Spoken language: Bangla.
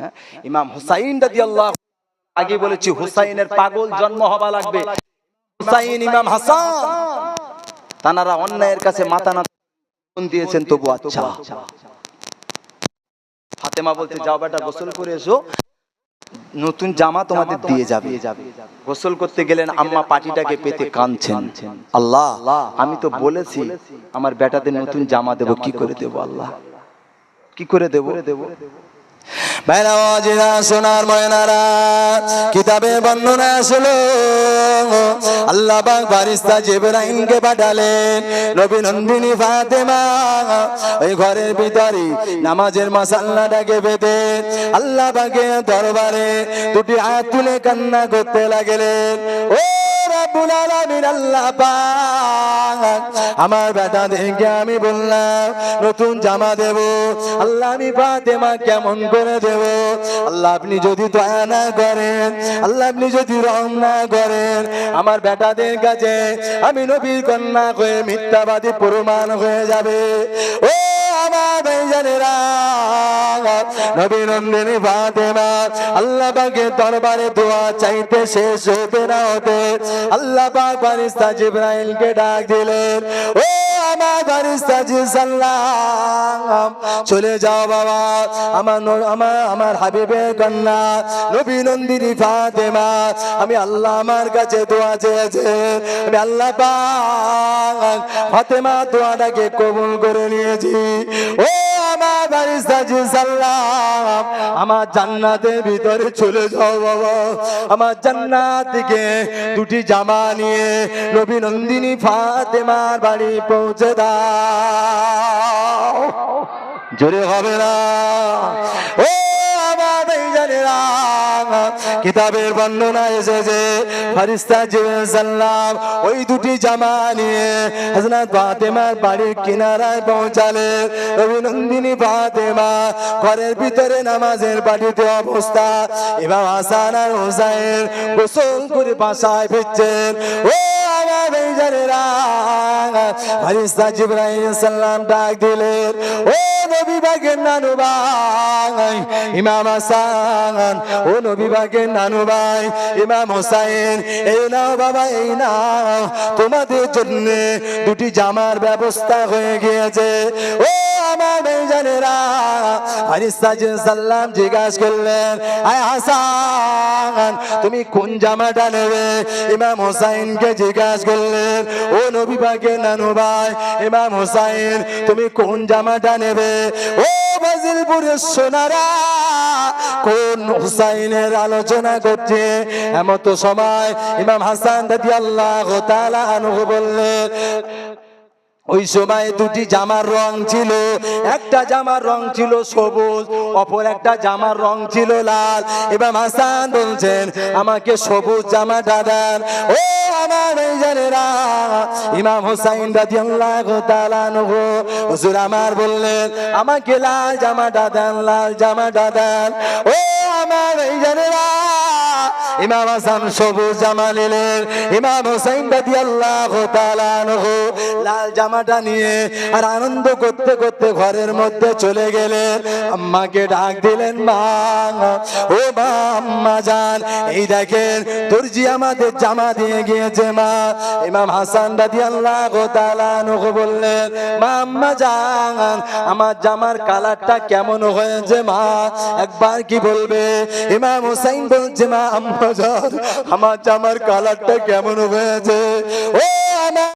হ্যাঁ? ইমাম হুসাইন রাদিয়াল্লাহু আগে বলেছি হুসাইনের পাগল জন্ম হওয়া লাগবে। হুসাইন ইমাম হাসান। তানারা অন্যায়ের কাছে মাথা না দিয়েছেন তবু আচ্ছা। ফাতেমা বলতে যাও বেটা গোসল করে এসো। নতুন জামা তোমাদের দিয়ে যাবে। গোসল করতে গেলেন আম্মা পাটিটাকে পেতে কাঁদছেন। আল্লাহ আমি তো বলেছি আমার বেটাদের নতুন জামা দেব কি করে দেব আল্লাহ? কি করে দেব? দেব? সোনার ময়নারা আল্লাহ নন্দিনী ফাতেমা ওই ঘরের ভিতরে নামাজের মাসাল্লাটাকে বেঁধে আল্লাহ দরবারে দুটি হাত তুলে কান্না করতে লাগলেন। ও আমার বেটাদেরকে আমি বললাম, নতুন জামা দেব। আল্লাহ আমি ফাতেমা কেমন করে দেব? আল্লাহ আপনি যদি দয়া না করেন, আল্লাহ আপনি যদি রং না করেন, আমার বেটাদের কাছে আমি নবীর কন্যা হয়ে মিথ্যাবাদী প্রমাণ হয়ে যাবে। ও আমার ফাতেমা, আল্লাহ পাকে দরবারে দোয়া চাইতে শেষ হতে না হতে আল্লাহ পাক জিব্রাইলকে ডাক দিলেন, ও আমার সাজি সাল্লাম। চলে যাও বাবা, আমার আমার আমার হাবিবের কন্যা, নবী নন্দিনী ফাতেমা, আমি আল্লাহ আমার কাছে দোয়া চেয়েছে। আমি আল্লাহ পাক ফাতেমা দোয়াটাকে কবুল করে নিয়েছি। ও আমার ফারিস্তা জি সাল্লাম আমার জান্নাতের ভিতরে চলে যাও বাবা। আমার জান্নাত থেকে দুটি জামা নিয়ে নবী নন্দিনী ফাতেমার বাড়ি পৌঁছে দাও। জোরে হবে না। ও কিতাবের বর্ণনা এসেছে ফারিস্তা জিবরাইল ওই দুটি জামা নিয়ে হযরত ফাতেমার বাড়ির কিনারায় পৌঁছালেন অভিনন্দিনী ফাতেমা ঘরের ভিতরে নামাজের বাড়িতে অবস্থা। ইমাম হাসান আর হুসাইন গোসল করে বাসায় ফিরছেন। ও আমার ভাইজানেরা ফারিস্তা জিবরাইল সাল্লাম ডাক দিলেন, ও নবী বাগের নানু ভাই, ইমাম হাসান। ও নবী বাগের নানু ভাই, ইমাম হোসাইন, এই নাও বাবা, এই নাও। তোমাদের জন্য দুটি জামার ব্যবস্থা হয়ে গিয়েছে। ও আমার জি সাল্লাম জিজ্ঞাসা করলেন, আয় হাসান, তুমি কোন জামাটা নেবে? ইমাম হোসাইনকে জিজ্ঞাসা করলেন, ও নবী পাকের নানু ভাই, ইমাম হোসাইন, তুমি কোন জামাটা নেবে? ও বাজিলপুরের সোনারা কোন হুসাইনের আলোচনা করছে? এমন তো সময় ইমাম হাসান দাদি আল্লাহ আনহু বললেন, ওই সময় দুটি জামার রং ছিল। একটা জামার রং ছিল সবুজ, অপর একটা জামার রং ছিল লাল। এবার হাসান বলছেন, আমাকে সবুজ জামাটা দেন ও আমার ভাইজানেরা ইমাম হোসাইন রাদিয়াল্লাহু তাআলা আনহু, হুজুর আমার বললেন, আমাকে লাল জামাটা দেন, লাল জামাটা দেন। ও আমার ভাইজানেরা ইমাম হাসান সবুজ জামা নিলেন ইমাম হোসাইন তাআলা আনহু লাল জামাটা নিয়ে আর আনন্দ করতে করতে ঘরের মধ্যে চলে গেলেন। আম্মাকে ডাক দিলেন, মা, ও মা, আম্মা জান এই দেখেন, দর্জি আমাদের জামা দিয়ে গিয়েছে, মা। ইমাম হাসান তাআলা আনহু বললেন, মা, আম্মা জান আমার জামার কালারটা কেমন হয়েছে, মা? একবার কি বলবে? ইমাম হোসাইন বলছে, মা, আম্মা আমার জামার কালারটা কেমন হয়েছে? ও আমার